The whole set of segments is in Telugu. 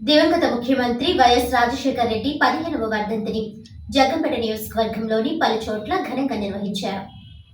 దివంగత ముఖ్యమంత్రి వైఎస్ రాజశేఖర రెడ్డి పదిహేనవ వర్ధంతిని జగ్గంపేట నియోజకవర్గంలోని పలు చోట్ల ఘనంగా నిర్వహించారు.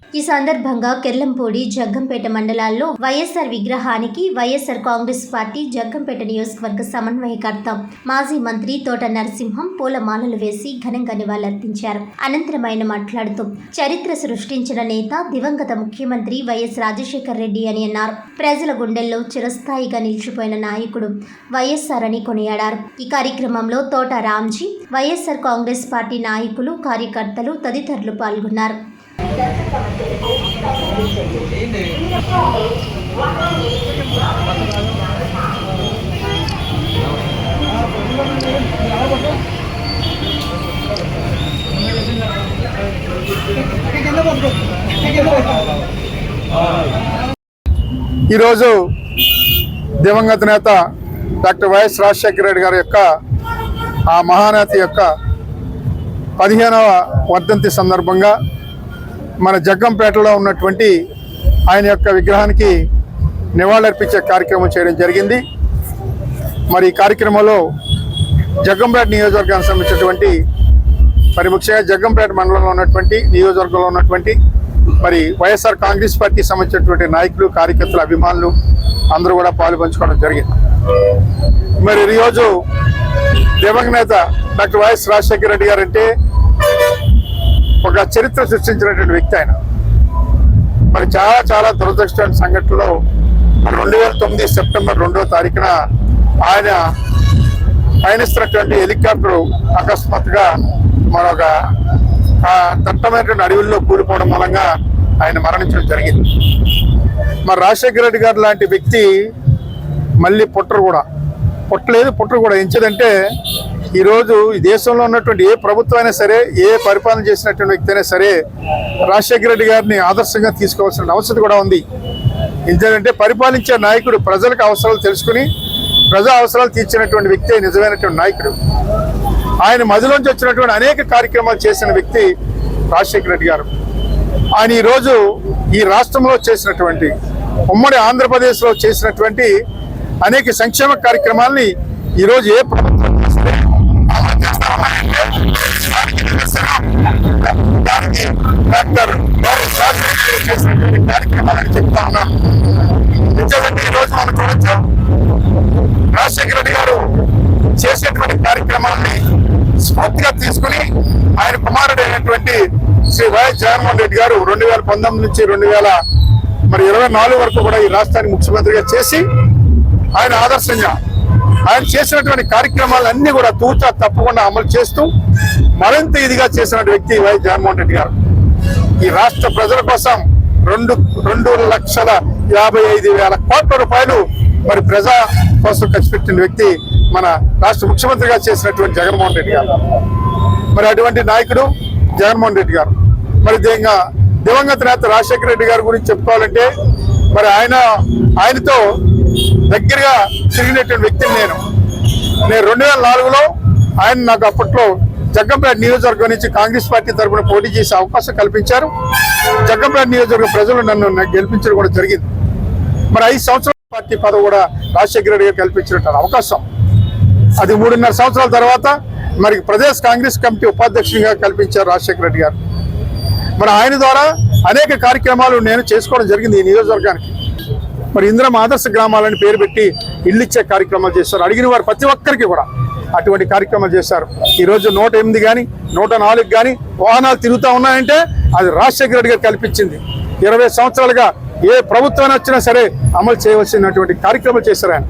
ఈ సందర్భంగా కెర్లంపూడి జగ్గంపేట మండలాల్లో వైఎస్ఆర్ విగ్రహానికి వైఎస్ఆర్ కాంగ్రెస్ పార్టీ జగ్గంపేట నియోజకవర్గ సమన్వయకర్త మాజీ మంత్రి తోట నరసింహం పూలమాలలు వేసి ఘనంగా నివాళులర్పించారు. అనంతరం ఆయన మాట్లాడుతూ చరిత్ర సృష్టించిన నేత దివంగత ముఖ్యమంత్రి వైఎస్ రాజశేఖర్ రెడ్డి అని అన్నారు. ప్రజల గుండెల్లో చిరస్థాయిగా నిలిచిపోయిన నాయకుడు వైఎస్ఆర్ అని కొనియాడారు. ఈ కార్యక్రమంలో తోట రామ్జీ వైఎస్ఆర్ కాంగ్రెస్ పార్టీ నాయకులు కార్యకర్తలు తదితరులు పాల్గొన్నారు. ఈరోజు దివంగత నేత డాక్టర్ వైఎస్ రాజశేఖర రెడ్డి గారి యొక్క ఆ మహానేత యొక్క పదిహేనవ వర్ధంతి సందర్భంగా మన జగ్గంపేటలో ఉన్నటువంటి ఆయన యొక్క విగ్రహానికి నివాళులర్పించే కార్యక్రమం చేయడం జరిగింది. మరి ఈ కార్యక్రమంలో జగ్గంపేట నియోజకవర్గానికి సంబంధించినటువంటి మరి ముఖ్యంగా జగ్గంపేట మండలంలో ఉన్నటువంటి నియోజకవర్గంలో ఉన్నటువంటి మరి వైఎస్ఆర్ కాంగ్రెస్ పార్టీ సంబంధించినటువంటి నాయకులు కార్యకర్తలు అభిమానులు అందరూ కూడా పాలు పంచుకోవడం జరిగింది. మరి ఈరోజు దివంగనేత డాక్టర్ వైఎస్ రాజశేఖర రెడ్డి గారు అంటే ఒక చరిత్ర సృష్టించినటువంటి వ్యక్తి ఆయన. మరి చాలా చాలా దురదృష్టమైన సంఘటనలో రెండు వేల తొమ్మిది సెప్టెంబర్ రెండవ తారీఖున ఆయన పయనిస్తున్నటువంటి హెలికాప్టర్ అకస్మాత్తుగా మరొక దట్టమైనటువంటి అడవుల్లో కూలిపోవడం మూలంగా ఆయన మరణించడం జరిగింది. మరి రాజశేఖర రెడ్డి గారు లాంటి వ్యక్తి మళ్ళీ పుట్టరు కూడా. పుట్టలేదు పుట్టరు కూడా. ఎంచదంటే ఈరోజు ఈ దేశంలో ఉన్నటువంటి ఏ ప్రభుత్వం అయినా సరే ఏ పరిపాలన చేసినటువంటి వ్యక్తి అయినా సరే రాజశేఖర రెడ్డి గారిని ఆదర్శంగా తీసుకోవాల్సిన అవసరం కూడా ఉంది. ఎందుకంటే పరిపాలించే నాయకుడు ప్రజలకు అవసరాలు తెలుసుకుని ప్రజా అవసరాలు తీర్చినటువంటి వ్యక్తి నిజమైనటువంటి నాయకుడు. ఆయన మదిలోంచి వచ్చినటువంటి అనేక కార్యక్రమాలు చేసిన వ్యక్తి రాజశేఖర రెడ్డి గారు. ఆయన ఈరోజు ఈ రాష్ట్రంలో చేసినటువంటి ఉమ్మడి ఆంధ్రప్రదేశ్లో చేసినటువంటి అనేక సంక్షేమ కార్యక్రమాల్ని ఈరోజు ఏ డాక్టర్ వైఎస్ రాజశేఖర రెడ్డి చేసినటువంటి కార్యక్రమాలని చెప్తా ఉన్నాం ఈరోజు మనం చూడొచ్చు రాజశేఖర రెడ్డి గారు చేసేటువంటి కార్యక్రమాలని స్ఫూర్తిగా తీసుకుని ఆయన కుమారుడు అయినటువంటి శ్రీ వైఎస్ జగన్మోహన్ రెడ్డి గారు రెండు వేల పంతొమ్మిది నుంచి రెండు వేల మరి ఇరవై నాలుగు వరకు కూడా ఈ రాష్ట్రానికి ముఖ్యమంత్రిగా చేసి ఆయన ఆదర్శంగా ఆయన చేసినటువంటి కార్యక్రమాలన్నీ కూడా తూచా తప్పకుండా అమలు చేస్తూ మరింత ఇదిగా చేసిన వ్యక్తి వైఎస్ జగన్మోహన్ రెడ్డి గారు. ఈ రాష్ట్ర ప్రజల కోసం రెండు రెండు లక్షల యాభై ఐదు వేల కోట్ల రూపాయలు మరి ప్రజా కోసం ఖర్చు పెట్టిన వ్యక్తి మన రాష్ట్ర ముఖ్యమంత్రిగా చేసినటువంటి జగన్మోహన్ రెడ్డి గారు. మరి అటువంటి నాయకుడు జగన్మోహన్ రెడ్డి గారు. మరి దీంగా దివంగత నేత రాజశేఖర రెడ్డి గారి గురించి చెప్పుకోవాలంటే మరి ఆయన ఆయనతో దగ్గరగా తిరిగినటువంటి వ్యక్తిని నేను. నేను రెండు వేల నాలుగులో ఆయన నాకు అప్పట్లో జగ్గంపేట నియోజకవర్గం నుంచి కాంగ్రెస్ పార్టీ తరఫున పోటీ చేసే అవకాశం కల్పించారు. జగ్గంపేట నియోజకవర్గ ప్రజలు నన్ను నాకు గెలిపించడం కూడా జరిగింది. మరి ఐదు సంవత్సరాల పార్టీ పదవి కూడా రాజశేఖర రెడ్డి గారు కల్పించినటువంటి అవకాశం. అది మూడున్నర సంవత్సరాల తర్వాత మరి ప్రదేశ్ కాంగ్రెస్ కమిటీ ఉపాధ్యక్షునిగా కల్పించారు రాజశేఖర రెడ్డి గారు. మరి ఆయన ద్వారా అనేక కార్యక్రమాలు నేను చేసుకోవడం జరిగింది ఈ నియోజకవర్గానికి. మరి ఇంద్రం ఆదర్శ గ్రామాలని పేరు పెట్టి ఇల్లు ఇచ్చే కార్యక్రమాలు చేశారు. అడిగిన వారు ప్రతి ఒక్కరికి కూడా అటువంటి కార్యక్రమాలు చేశారు. ఈ రోజు నూట ఎనిమిది కానీ నూట నాలుగు కానీ వాహనాలు తిరుగుతూ ఉన్నాయంటే అది రాజశేఖర రెడ్డి గారు కల్పించింది. ఇరవై సంవత్సరాలుగా ఏ ప్రభుత్వాన్ని వచ్చినా సరే అమలు చేయవలసినటువంటి కార్యక్రమాలు చేశారు ఆయన.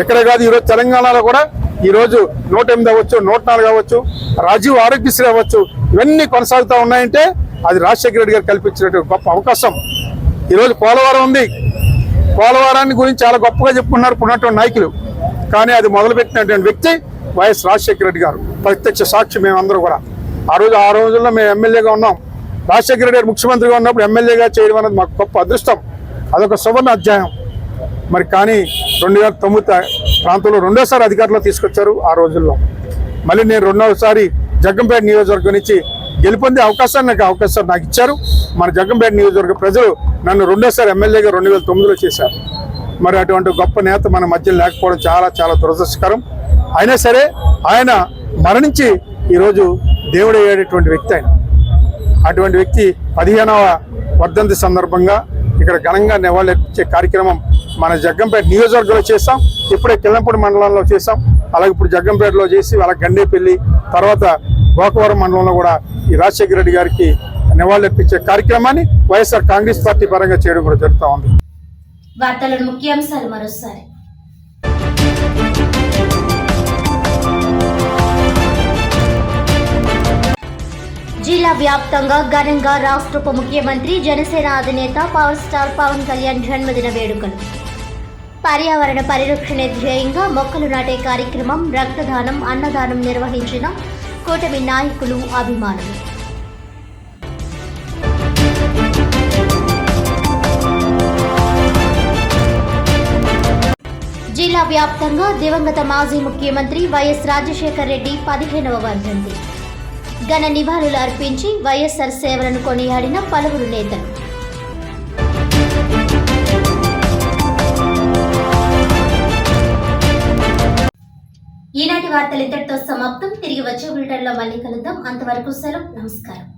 ఎక్కడే కాదు ఈరోజు తెలంగాణలో కూడా ఈరోజు నూట ఎనిమిది అవ్వచ్చు నూట నాలుగు అవ్వచ్చు రాజీవ్ ఆరోగ్యశ్రీ అవ్వచ్చు ఇవన్నీ కొనసాగుతూ ఉన్నాయంటే అది రాజశేఖర రెడ్డి గారు కల్పించినటువంటి గొప్ప అవకాశం. ఈరోజు పోలవరం ఉంది. పోలవరాన్ని గురించి చాలా గొప్పగా చెప్పుకున్నారు ఉన్నటువంటి నాయకులు. కానీ అది మొదలుపెట్టినటువంటి వ్యక్తి వైఎస్ రాజశేఖర రెడ్డి గారు. ప్రత్యక్ష సాక్షి మేమందరూ కూడా. ఆ రోజు ఆ రోజుల్లో మేము ఎమ్మెల్యేగా ఉన్నాం. రాజశేఖర రెడ్డి గారు ముఖ్యమంత్రిగా ఉన్నప్పుడు ఎమ్మెల్యేగా చేయడం అనేది మాకు గొప్ప అదృష్టం. అదొక సువర్ణ అధ్యాయం. మరి కానీ రెండు వేల తొమ్మిది ప్రాంతంలో రెండోసారి అధికారంలో తీసుకొచ్చారు ఆ రోజుల్లో. మళ్ళీ నేను రెండవసారి జగ్గంపేట నియోజకవర్గం నుంచి గెలుపొందే అవకాశాన్ని నాకు అవకాశం నాకు ఇచ్చారు. మన జగ్గంపేట నియోజకవర్గ ప్రజలు నన్ను రెండోసారి ఎమ్మెల్యేగా రెండు వేల తొమ్మిదిలో చేశారు. మరి అటువంటి గొప్ప నేత మన మధ్య లేకపోవడం చాలా చాలా దురదృష్టకరం. అయినా సరే ఆయన మరణించి ఈరోజు దేవుడు అయ్యేటటువంటి వ్యక్తి ఆయన. అటువంటి వ్యక్తి పదిహేనవ వర్ధంతి సందర్భంగా ఇక్కడ ఘనంగా నివాళులర్పించే కార్యక్రమం మన జగ్గంపేట నియోజకవర్గంలో చేస్తాం. ఇప్పుడే కిల్లంపూడి మండలంలో చేస్తాం. అలాగే ఇప్పుడు జగ్గంపేటలో చేసి వాళ్ళ గండేపల్లి తర్వాత గోకవరం మండలంలో కూడా ఈ రాజశేఖర రెడ్డి గారికి నివాళులర్పించే కార్యక్రమాన్ని వైఎస్ఆర్ కాంగ్రెస్ పార్టీ పరంగా చేయడం కూడా జరుగుతూ ఉంది. వార్తలను ముఖ్యాంశాలు మరోసారి. జిల్లా వ్యాప్తంగా ఘనంగా రాష్ట్ర ఉప ముఖ్యమంత్రి జనసేన అధినేత పవర్ స్టార్ పవన్ కళ్యాణ్ జన్మదిన వేడుకలు. పర్యావరణ పరిరక్షణ ధ్యేయంగా మొక్కలు నాటే కార్యక్రమం రక్తదానం అన్నదానం నిర్వహించిన కూటమి నాయకులు అభిమానులు. జిల్లా వ్యాప్తంగా దివంగత మాజీ ముఖ్యమంత్రి వైఎస్ రాజశేఖర రెడ్డి పదిహేనవ వర్ధంతి. ఘన నివాళులు అర్పించి వైఎస్ఆర్ సేవలను కొనియాడిన పలువురు నేతలు. ఈనాటి వార్తలు ఇంతటితో సమాప్తం. తిరిగి వచ్చే బులెటిన్లో మళ్ళీ కలుద్దాం. అంతవరకు సెలవు. నమస్కారం.